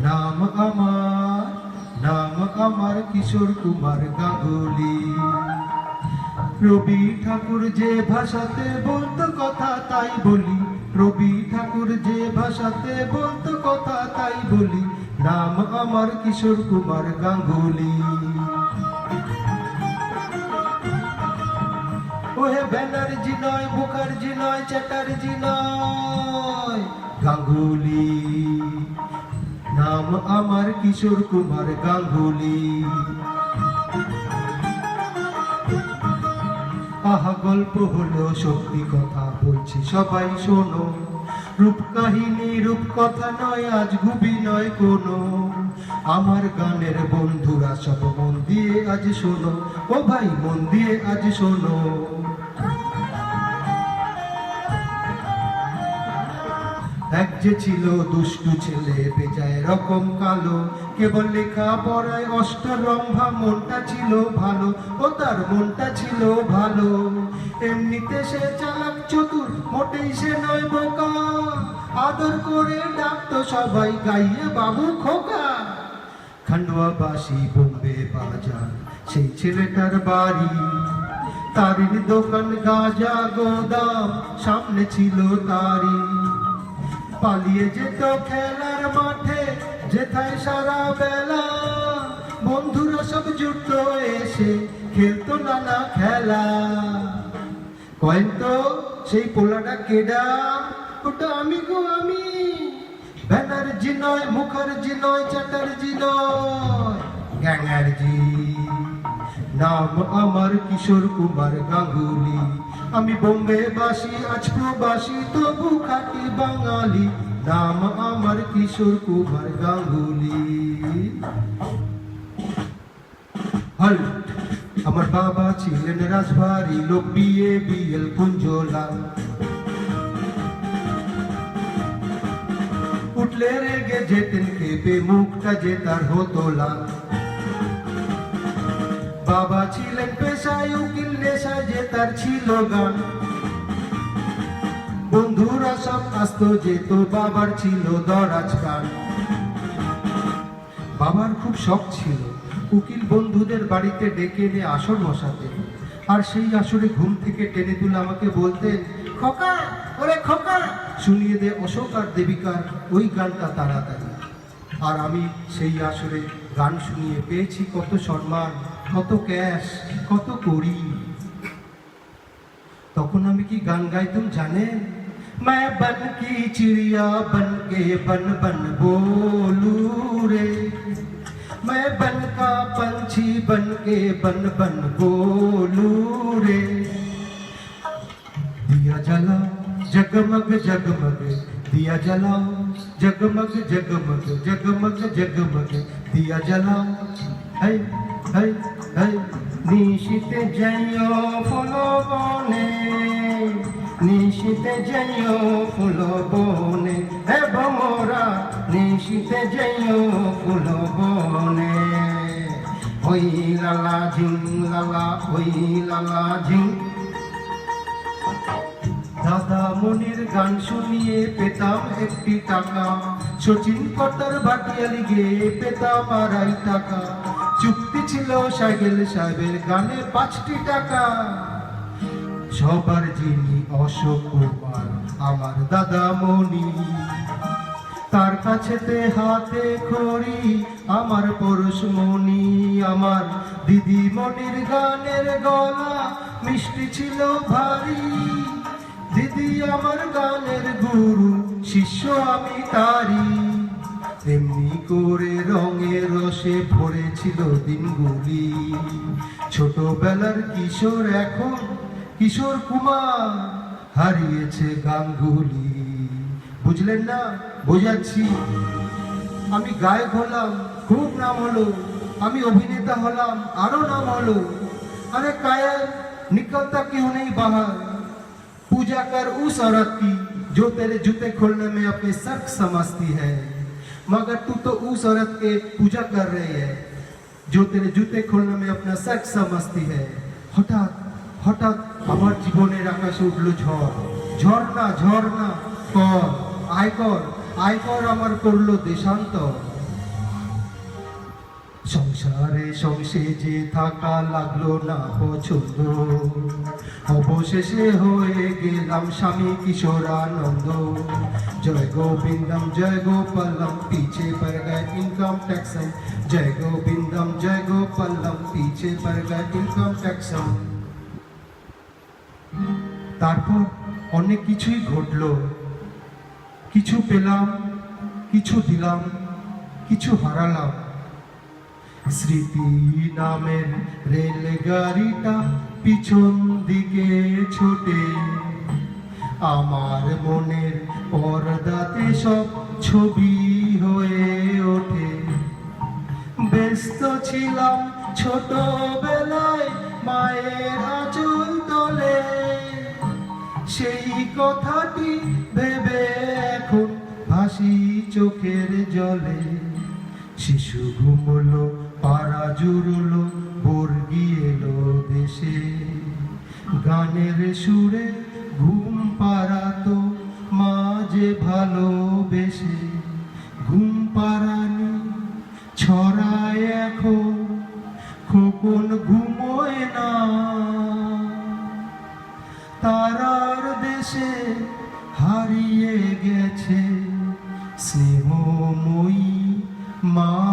নাম আমার নাম আমার কিশোর কুমার গাঙ্গুলি। রবি ঠাকুর যে ভাষাতে বলতো কথা, তাই বলি। রবি ঠাকুর যে ভাষাতে বলতো কথা, তাই বলি। নাম আমার কিশোর কুমার গাঙ্গুলি। ওহে ব্যানার্জি নয়, মুখার্জি নয়, চ্যাটার্জি নয়। গাঙ্গুলি। নাম আমার কিশোর কুমার গাঙ্গুলি। আহা, গল্প হলো সত্যি কথা বলছি, সবাই শোনো। রূপ কাহিনী, রূপ কথা নয়, আজ গুবি নয় কোনো। আমার গানের বন্ধুরা সব মন দিয়ে আজ শোনো, ও ভাই মন দিয়ে আজ শোনো। এক যে ছিল দুষ্টু ছেলে, বেজায় রকম কালো, কেবল লেখা পড়ায় অষ্টরম্ভা, মনটা ছিল ভালো ও তার মনটা ছিল ভালো। এমনিতে সে চালাক চতুর, মোটেই সে নয় বোকা। আদর করে ডাকতো সবাই, গাইয়ে বাবু খোকা। খান্ডুয়া বাসি বোম্বে বাজার, সেই ছেলেটার বাড়ি। তারির দোকান গাজা গোদাম, সামনে ছিল তারি। পালিয়ে যেত খেলার মাঠে, যেথায় সারা বেলা বন্ধুরা সব জুট এসে খেলতো নানা খেলা। তো, সেই পোলাটা কেডা? ওটা আমি গো আমি। ব্যানার্জি নয়, মুখার্জি নয়, চ্যাটার্জি নয় গ্যাঙ্গার্জি নাম আমার কিশোর কুমার গাঙ্গুলি। আমি বোম্বে বাসী, আজ প্রবাসী, তবু খাটি বাঙালি। নাম আমার কিশোর কুমার গাঙ্গুলি। আমার বাবা ছিলেন রাজবাড়ি, লোক বিয়ে বিএল কুঞ্জলা। উঠলে রেগে যেতেন খেপে, মুখটা যে তার হতো লাল বাবা ছিলেন পেশায়, উকিল নেশায়, যে তার ছিল গান। বন্ধুরা সব আসতো যেত, বাবার ছিল দরাজ কান। বাবার খুব শখ ছিল, উকিল বন্ধুদের বাড়িতে ডেকে এনে আসর বসাতেন আর সেই আসরে ঘুম থেকে টেনে তুলে আমাকে বলতেন, খোকা, ওরে খোকা! শুনিয়ে দে অশোক আর দেবিকার ওই গানটা তাড়াতাড়ি। আর আমি সেই আসরে গান শুনিয়ে পেয়েছি কত সম্মান। কত ক্যাশ কত করি তখন আমি কি গান গাইতাম জানেন मैं बन की चिड़िया बन के बन बन बोलू रे मैं बन का पंछी बन के बन बन बोलू रे दिया जला जगमग जगमग दिया जलाओ जगमग जगमग जगमग जगमग दिया जलाओ है है है নিশিতে যাইও ফুল বনে নিশিতে যাইও ফুল বনে হে বমরা নিশিতে যাইও ফুল বনে ওই লালা ঝিং লালা ওই লালা ঝিং। দাদা মনির গান শুনিয়ে পেতাম একটি টাকা। সচিন কটর ভাটিয়ালি গিয়ে পেতাম আড়াই টাকা। চুক্তি ছিল সাইকেল সাহেবের গানে পাঁচটি টাকা। সবার যিনি অশোক কুমার, আমার দাদা মনি তার কাছেতে হাতে খড়ি, আমার পরশমণি আমার দিদিমণির গানের গলা মিষ্টি ছিল ভারী। দিদি আমার গানের গুরু, শিষ্য আমি তারি তেমনি করে রঙের রসে ভরেছিল দিনগুলি ছোটবেলার কিশোর এখন কিশোর কুমার হারিয়েছে গাঙ্গুলি বুঝলেন না বোঝাচ্ছি আমি গায়ক হলাম খুব নাম হলো আমি অভিনেতা হলাম আরো নাম হলো अरे कायर निकलता क्यों नहीं बाहर पूजा कर उस औरत की जो तेरे जूते खोलने में अपने सर्क समझती है मगर तू तो उस औरत के पूजा कर रही है जो तेरे जूते खोलने में अपना सर्क समझती है হঠাৎ হঠাৎ আমার জীবনের আকাশে উঠলো ঝড় ঝড় না ঝড় না কর আয় কর আয়কর আমার করলো দেশান্তর সংসারে সংসেজে থাকা লাগল না পছন্দ অবশেষে হয়ে গেলাম স্বামী কিশোরানন্দ। জয় গোবিন্দম, জয় গোপালম, পিছে পর গए ইনকাম ট্যাক্স জয় গোবিন্দম, জয় গোপালম, পিছে পর গए ইনকাম ট্যাক্স তারপর অনেক কিছুই ঘটলো। কিছু পেলাম, কিছু দিলাম, কিছু হারালাম। স্মৃতি নামের রেলগাড়িটা পিছন দিকে ছোটে। আমার মনের পর্দাতে সব ছবি হয়ে ওঠে। ব্যস্ত ছিলাম ছোটবেলায় মায়ের আঁচল তলে। সেই কথাটি ভেবে এখন হাসি চোখের জলে। শিশু ঘুমলো জুড়লো বর্গি এলো দেশে। গানের সুরে ঘুম পাড়াতো মাঝে ভালোবেসে। ঘুম পাড়ানি ছড়ায় এখন, খোকন ঘুমোয় না। তারার দেশে হারিয়ে গেছে স্নেহময়ী মা।